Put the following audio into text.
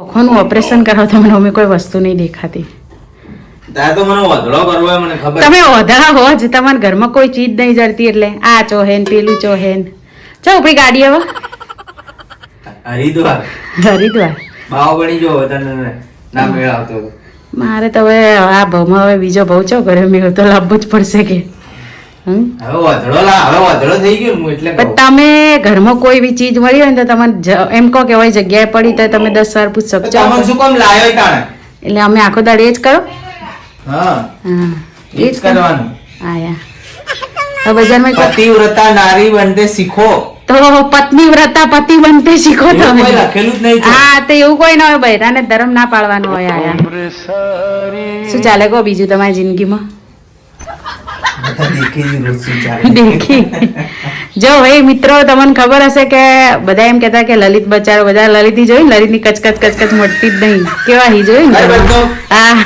આંખોનું operation કરાવો તો મને અમે કોઈ વસ્તુ નહીં દેખાતી. તો મને વધડો કરવો હોય મને ખબર તમે ઓધા હો જ તમારા ઘરમાં કોઈ ચીજ નહીં જડતી એટલે આ ચોહેન પેલું ચોહેન. ચાલ ઉપરી ગાડી હવે. હરિદ્વાર. હરિદ્વાર. બાવો બની જો તને ના મેળ આવતો. મારે તો હવે આ ભાવમાં હવે બીજો ભાવ ચો ઘરે મેળ તો લાવવો જ પડશે કે. તમે ઘરમાં કોઈ બી ચીજ મળી હોય ને તો તમારે એમ કહો કે હોય જગ્યાએ પડી તો તમે દસ વાર પૂછ શકશો શું કામ લાયો તાણે એટલે અમે આખો દાડ એ જ કરો. હા. હા. એ જ કરવાનું. આયા. તો બજારમાં પતિવ્રતા નારી બનતે શીખો. તો પત્ની વ્રતા પતિ બનતે શીખો તમે. લખેલું જ નહીં હા તો એવું કોઈ ના હોય બૈરાને ધર્મ ના પાળવાનું હોય આયા. શું ચાલે કહો બીજું તમારી જિંદગીમાં? દેખી. જ ભાઈ મિત્રો તમને ખબર હશે કે બધા એમ કહેતા કે લલિત બચારો બધા લલિત જોઈ લલિતની કચકચ કચકચ મળતી જ નહીં. કેવા હી જોઈ ને? હા.